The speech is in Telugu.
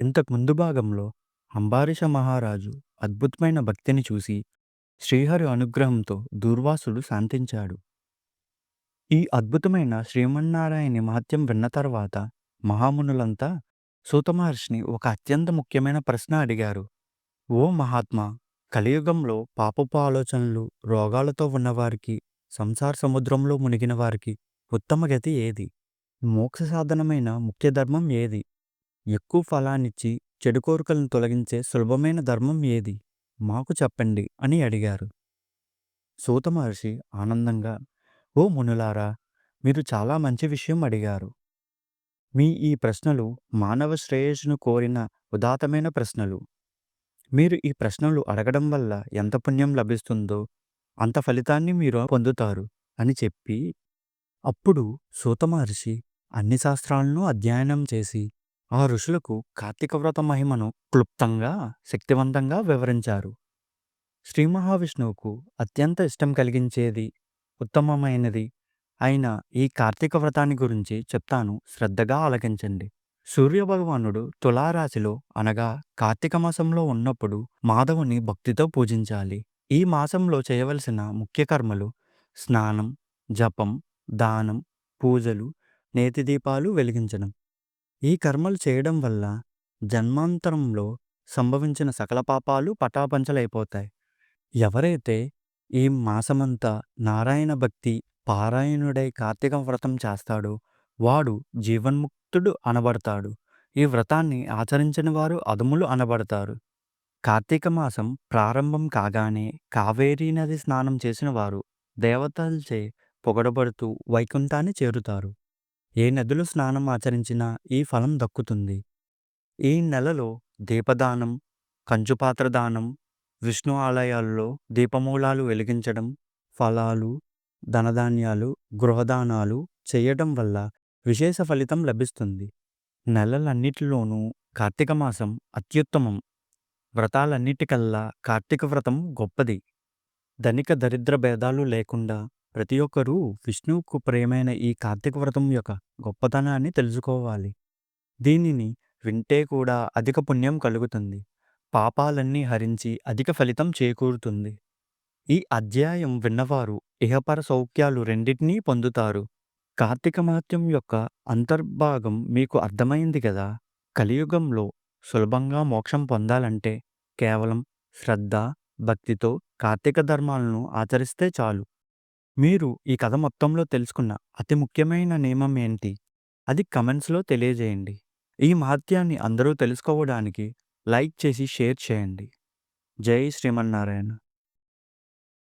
ఇంతకు ముందు భాగంలో అంబారీష మహారాజు అద్భుతమైన భక్తిని చూసి శ్రీహరి అనుగ్రహంతో దూర్వాసుడు శాంతించాడు. ఈ అద్భుతమైన శ్రీమన్నారాయణి మహత్యం విన్న తర్వాత మహామునులంతా సూతమహర్షిని ఒక అత్యంత ముఖ్యమైన ప్రశ్న అడిగారు. ఓ మహాత్మా! కలియుగంలో పాపపు ఆలోచనలు, రోగాలతో ఉన్నవారికి, సంసార సముద్రంలో మునిగిన వారికి ఉత్తమ గతి ఏది? మోక్ష సాధనమైన ముఖ్య ధర్మం ఏది? ఎక్కువ ఫలాన్నిచ్చి చెడు కోరికలను తొలగించే సులభమైన ధర్మం ఏది? మాకు చెప్పండి అని అడిగారు. సూత మహర్షి ఆనందంగా ఓ మునులారా! మీరు చాలా మంచి విషయం అడిగారు. మీ ఈ ప్రశ్నలు మానవ శ్రేయస్సును కోరిన ఉదాతమైన ప్రశ్నలు. మీరు ఈ ప్రశ్నలు అడగడం వల్ల ఎంత పుణ్యం లభిస్తుందో అంత ఫలితాన్ని మీరు పొందుతారు అని చెప్పి అప్పుడు సూత మహర్షి అన్ని శాస్త్రాలను అధ్యయనం చేసి ఆ ఋషులకు కార్తీక వ్రత మహిమను క్లుప్తంగా శక్తివంతంగా వివరించారు. శ్రీ మహావిష్ణువుకు అత్యంత ఇష్టం కలిగించేది ఉత్తమమైనది అయిన ఈ కార్తీక వ్రతాన్ని గురించి చెప్తాను శ్రద్ధగా ఆలకించండి. సూర్యభగవానుడు తులారాశిలో అనగా కార్తీక మాసంలో ఉన్నప్పుడు మాధవుని భక్తితో పూజించాలి. ఈ మాసంలో చేయవలసిన ముఖ్య కర్మలు స్నానం, జపం, దానం, పూజలు, నేతిదీపాలు వెలిగించడం. ఈ కర్మలు చేయడం వల్ల జన్మాంతరంలో సంభవించిన సకల పాపాలు పటాపంచలైపోతాయి. ఎవరైతే ఈ మాసమంతా నారాయణ భక్తి పారాయణుడై కార్తీక వ్రతం చేస్తాడో వాడు జీవన్ముక్తుడు అనబడతాడు. ఈ వ్రతాన్ని ఆచరించిన వారు అధములు అనబడతారు. కార్తీక మాసం ప్రారంభం కాగానే కావేరీ నది స్నానం చేసిన వారు దేవతలచే పొగడబడుతూ వైకుంఠాన్ని చేరుతారు. ఏ నదిలో స్నానం ఆచరించినా ఈ ఫలం దక్కుతుంది. ఈ నెలలో దీపదానం, కంచుపాత్ర దానం, విష్ణు ఆలయాల్లో దీపమూలాలు వెలిగించడం, ఫలాలు, ధనధాన్యాలు, గృహదానాలు చేయడం వల్ల విశేష ఫలితం లభిస్తుంది. నెలలన్నిటిలోనూ కార్తీక మాసం అత్యుత్తమం. వ్రతాలన్నిటికల్లా కార్తీక వ్రతం గొప్పది. ధనిక దరిద్ర భేదాలు లేకుండా ప్రతి ఒక్కరూ విష్ణువుకు ప్రియమైన ఈ కార్తీక వ్రతం యొక్క గొప్పతనాన్ని తెలుసుకోవాలి. దీనిని వింటే కూడా అధిక పుణ్యం కలుగుతుంది. పాపాలన్నీ హరించి అధిక ఫలితం చేకూరుతుంది. ఈ అధ్యాయం విన్నవారు ఇహపర సౌఖ్యాలు రెండింటినీ పొందుతారు. కార్తీక మహత్యం యొక్క అంతర్భాగం మీకు అర్థమైంది కదా! కలియుగంలో సులభంగా మోక్షం పొందాలంటే కేవలం శ్రద్ధ, భక్తితో కార్తీక ధర్మాలను ఆచరిస్తే చాలు. మీరు ఈ కథ మొత్తంలో తెలుసుకున్న అతి ముఖ్యమైన నియమం ఏంటి? అది కమెంట్స్‌లో తెలియజేయండి. ఈ మహత్యాన్ని అందరూ తెలుసుకోవడానికి లైక్ చేసి షేర్ చేయండి. జై శ్రీమన్నారాయణ